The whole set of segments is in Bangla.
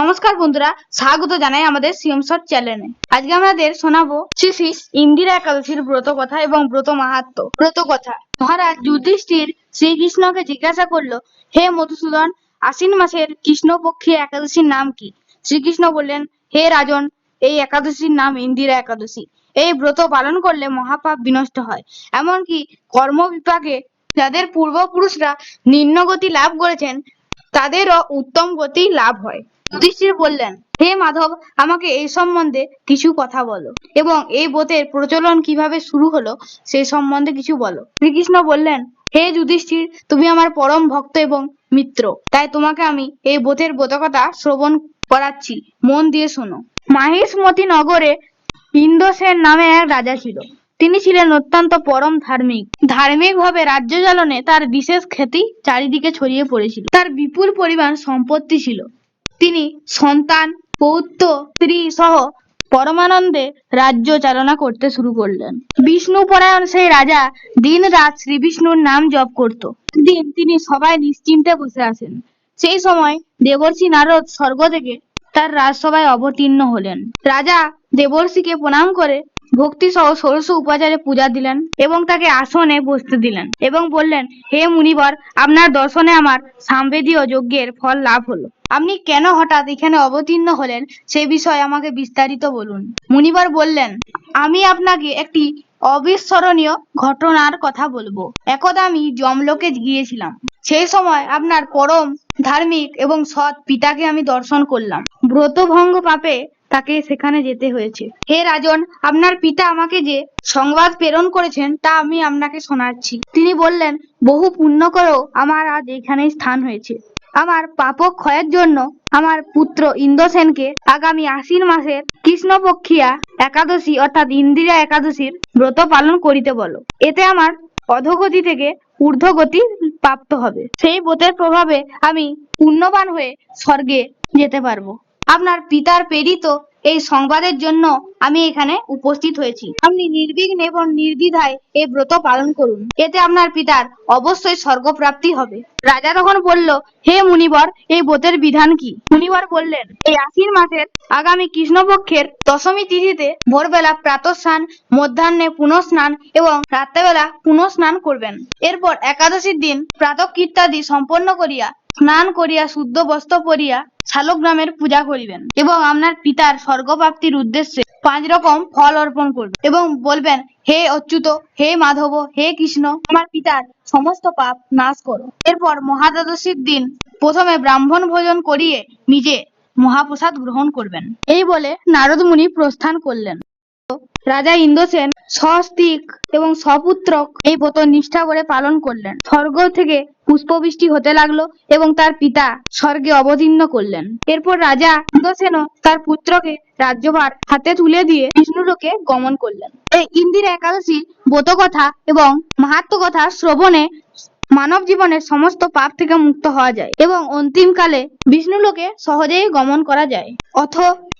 নমস্কার বন্ধুরা, স্বাগত জানাই আমাদের সিএম চ্যানেলে। আজকে আমাদের শোনাবো শ্রী শ্রী ইন্দিরা একাদশীর ব্রত কথা এবং ব্রত মাহাত্ম। ব্রত কথা। মহারাজ যুধিষ্ঠির শ্রীকৃষ্ণকে জিজ্ঞাসা করল, হে মধুসূদন, আশ্বিন মাসের কৃষ্ণপক্ষী একাদশীর নাম কি? শ্রীকৃষ্ণ বললেন, হে রাজন, এই একাদশীর নাম ইন্দিরা একাদশী। এই ব্রত পালন করলে মহাপাপ বিনষ্ট হয়। এমনকি কর্ম বিপাকে যাদের পূর্বপুরুষরা নিম্নগতি লাভ করেছেন, তাদেরও উত্তম গতি লাভ হয়। যুধিষ্ঠির বললেন, হে মাধব, আমাকে এই সম্বন্ধে কিছু কথা বলো এবং এই ব্রতের প্রচলন কীভাবে শুরু হলো সেই সম্বন্ধে কিছু বলো। শ্রীকৃষ্ণ বললেন, হে যুধিষ্ঠির, তুমি আমার পরম ভক্ত এবং মিত্র, তাই তোমাকে আমি এই ব্রতের ব্রতকথা শ্রবণ করাচ্ছি। মন দিয়ে শোনো। মাহিষ্মতি নগরে ইন্দ্রসেন নামে এক রাজা ছিল। তিনি ছিলেন অত্যন্ত পরম ধার্মিক। ধার্মিক ভাবে রাজ্য চালনে তার বিশেষ খ্যাতি চারিদিকে ছড়িয়ে পড়েছিল। তার বিপুল পরিমাণ সম্পত্তি ছিল। তিনি সন্তান পৌত্র স্ত্রী সহ পরমানন্দে রাজ্য চালনা করতে শুরু করলেন। বিষ্ণু পরায়ণ সেই রাজা দিন রাত শ্রী বিষ্ণুর নাম জপ করত। দিন তিনি সবাই নিশ্চিন্তে বসে আছেন। সেই সময় দেবর্ষি নারদ স্বর্গ থেকে তার রাজসভায় অবতীর্ণ হলেন। রাজা দেবর্ষিকে প্রণাম করে ভক্তি সহ ষোড়শ উপাচারে পূজা দিলেন এবং তাকে আসনে বসতে দিলেন এবং বললেন, হে মুনিবর, আপনার দর্শনে আমার সামবেদীয় যজ্ঞের ফল লাভ হলো। আপনি কেন হঠাৎ এখানে অবতীর্ণ হলেন? সে বিষয়ে আমাকে বিস্তারিত বলুন। মুনিবর বললেন, আমি আপনাকে একটি অবিস্মরণীয় ঘটনার কথা বলব। একদা আমি জমলোকে গিয়েছিলাম। সেই সময় আপনার পরম ধার্মিক এবং সৎ পিতাকে আমি দর্শন করলাম। ব্রতভঙ্গ পাপে তাকে সেখানে যেতে হয়েছে। হে রাজন, আপনার পিতা আমাকে যে সংবাদ প্রেরণ করেছেন, তা আমি আপনাকে শোনাচ্ছি। তিনি বললেন, বহু পুণ্য করেও আমার আজ এখানেই স্থান হয়েছে। আমার পাপক ক্ষয়ের জন্য আমার পুত্র ইন্দ্রসেনকে আগামী আশ্বিন মাসের কৃষ্ণপক্ষিয়া একাদশী অর্থাৎ ইন্দিরা একাদশীর ব্রত পালন করিতে বলো। এতে আমার অধোগতি থেকে ঊর্ধ্বগতি প্রাপ্ত হবে। সেই ব্রতের প্রভাবে আমি পুণ্যবান হয়ে স্বর্গে যেতে পারব। আপনার পিতার প্রেরিত এই সংবাদের জন্য আমি এখানে উপস্থিত হয়েছি। আপনি নির্বিঘ্নে এবং নির্দ্বিধায় এই ব্রত পালন করুন। এতে আপনার পিতার অবশ্যই স্বর্গপ্রাপ্তি হবে। রাজা তখন বলল, হে মুনিবর, এই ব্রতের বিধান কি? মুনিবর বললেন, এই আশ্বিন মাসের আগামী কৃষ্ণপক্ষের দশমী তিথিতে ভোরবেলা প্রাতঃস্নান, মধ্যাহ্নে পুনঃস্নান এবং রাত্রেবেলা পুনঃস্নান করবেন। এরপর একাদশীর দিন প্রাতঃকৃত্যাদি সম্পন্ন করিয়া, স্নান করিয়া, শুদ্ধ বস্ত্র পরিয়া শালগ্রামের পূজা করিবেন এবং আপনার পিতার স্বর্গপ্রাপ্তির উদ্দেশ্যে পাঁচ রকম ফল অর্পণ করবেন এবং বলবেন, হে অচ্যুত, হে মাধব, হে কৃষ্ণ, আমার পিতার সমস্ত পাপ নাশ করো। এরপর মহাদ্বাদশীর দিন প্রথমে ব্রাহ্মণ ভোজন করিয়ে নিজে মহাপ্রসাদ গ্রহণ করবেন। এই বলে নারদ মুনি প্রস্থান করলেন। রাজা ইন্দ্রসেন সস্তিক এবং সপুত্রক এই ব্রত নিষ্ঠা করে পালন করলেন। স্বর্গ থেকে পুষ্পবৃষ্টি হতে লাগল এবং তার পিতা স্বর্গে অবতীর্ণ করলেন। এরপর রাজা ইন্দ্রসেনও তার পুত্রকে রাজ্যভার হাতে তুলে দিয়ে বিষ্ণুলোকে গমন করলেন। এই ইন্দিরা একাদশী ব্রত কথা এবং মাহাত্ম কথা শ্রবণে মানব জীবনের সমস্ত পাপ থেকে মুক্ত হওয়া যায় এবং অন্তিমকালে বিষ্ণুলোকে সহজেই গমন করা যায়। অথ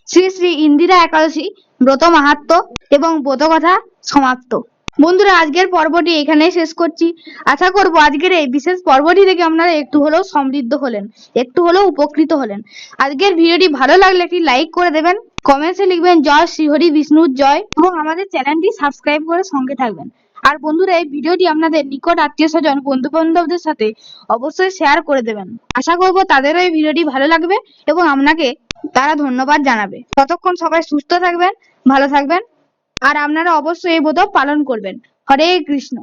শ্রী শ্রী ইন্দিরা একাদশী ব্রত মাহাত্ম এবং ব্রত কথা সমাপ্ত। বন্ধুরা, আজকের পর্বটি এখানেই শেষ করছি। আশা করব আজকের এই বিশেষ পর্বটি থেকে আপনারা একটু হলেও সমৃদ্ধ হলেন, একটু হলেও উপকৃত হলেন। আজকের ভিডিওটি ভালো লাগলে একটি লাইক করে দেবেন কমেন্টসে লিখবেন, জয় শ্রীহরি বিষ্ণুর জয় এবং আমাদের চ্যানেলটি সাবস্ক্রাইব করে সঙ্গে থাকবেন। আর বন্ধুরা, এই ভিডিওটি আপনাদের নিকট আত্মীয় স্বজন বন্ধু বান্ধবদের সাথে অবশ্যই শেয়ার করে দেবেন। আশা করব তাদেরও এই ভিডিওটি ভালো লাগবে এবং আপনাকে তারা ধন্যবাদ জানাবে। ততক্ষণ সবাই সুস্থ থাকবেন, ভালো থাকবেন। আর আপনারা অবশ্যই এই ব্রত পালন করবেন। হরে কৃষ্ণ।